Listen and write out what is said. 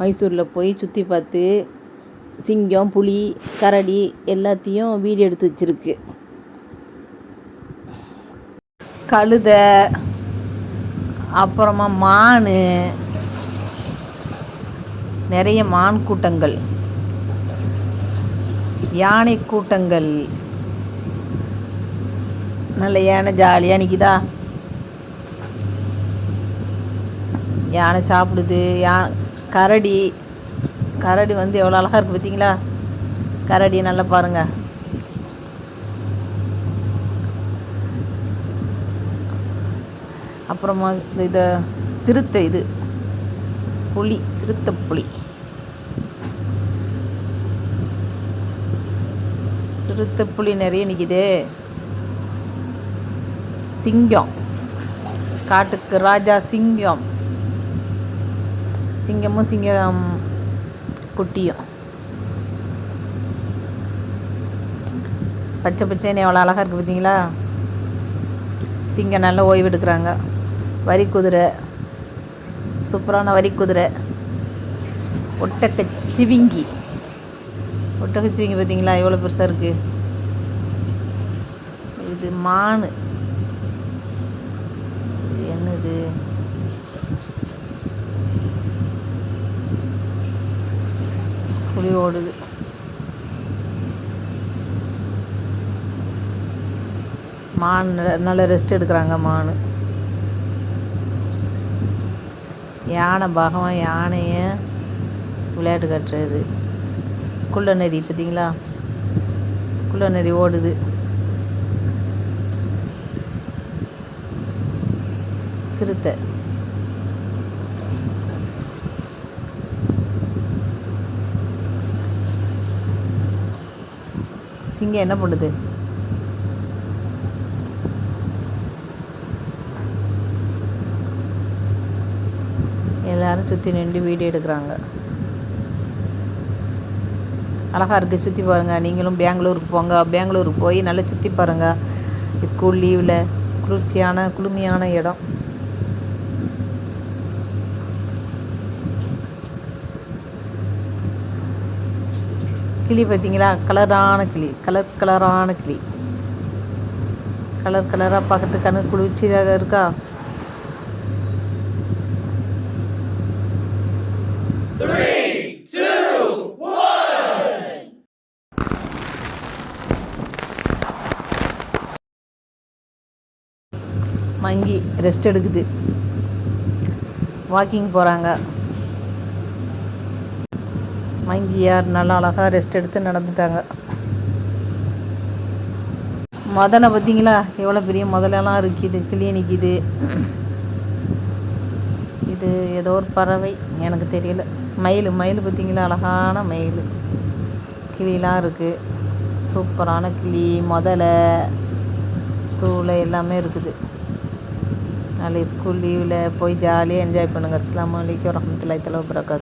மைசூரில் போய் சுற்றி பார்த்து சிங்கம் புலி கரடி எல்லாத்தையும் வீடியோ எடுத்து வச்சுருக்கு. கழுதை அப்புறமா மான் நிறைய மான் கூட்டங்கள் யானை கூட்டங்கள். நல்ல யானை ஜாலியாக நிற்கிதா யானை சாப்பிடுது யா கரடி. கரடி வந்து எவ்வளோ அழகாக இருக்குது பார்த்தீங்களா கரடி நல்லா பாருங்கள் அப்புறமா இந்த இதை சிறுத்தை இது. புலி சிறுத்தை புலி. சிறுத்தை புலி நிறைய நிற்கிதே சிங்கம். காட்டுக்கு ராஜா சிங்கம். சிங்கமும் சிங்கம் குட்டியும். பச்சை பச்சைன்னு எவ்வளோ அழகாக இருக்குது பார்த்தீங்களா? சிங்கம் நல்லா ஓய்வு எடுக்கிறாங்க. வரி குதிரை. சூப்பரான வரி குதிரை. ஒட்டக்க சிவிங்கி. ஒட்டக்க சிவிங்கி பார்த்தீங்களா? எவ்வளோ பெருசாக இருக்குது இது மான். இது என்னது? புலி ஓடுது. மான் நல்ல ரெஸ்ட் எடுக்கிறாங்க மான். யானை பகவான் யானையை விளையாட்டு கட்டுறது குள்ள நெறி பார்த்தீங்களா குள்ள நெறி ஓடுது. சிறுத்தை. சிங்கம் என்ன பண்ணுது? எல்லாரும் சுற்றி நின்று வீடியோ எடுக்கிறாங்க. அழகாக இருக்குது சுற்றி பாருங்கள் நீங்களும் பெங்களூருக்கு போங்க. பெங்களூருக்கு போய் நல்லா சுற்றி பாருங்கள் ஸ்கூல் லீவில் குளிர்ச்சியான குளுமையான இடம். கிளி பார்த்தீங்களா? கலரான கிளி. கலர் கலரான கிளி. கலர் கலராக பார்க்கறதுக்கு கண்ணு குளிர்ச்சியாக இருக்கா? மங்கி ரெஸ்ட் எடுக்குது. வாக்கிங் போகிறாங்க மங்கியார் நல்லா அழகாக ரெஸ்ட் எடுத்து நடந்துட்டாங்க. மதனை பார்த்தீங்களா? எவ்வளோ பெரிய முதலெல்லாம் இருக்குது. கிளிய நிற்கிது இது ஏதோ ஒரு பறவை. எனக்கு தெரியல. மயில் மயில் பார்த்தீங்களா? அழகான மயில். கிளிலாம் இருக்குது சூப்பரான கிளி முதலை சூளை எல்லாமே இருக்குது. நாளைக்கு ஸ்கூல் லீவில் போய் ஜாலியாக என்ஜாய் பண்ணுங்கள் அஸ்லாம் வலைக்கம் வரமத்துல்லாய் தலா வரகாத்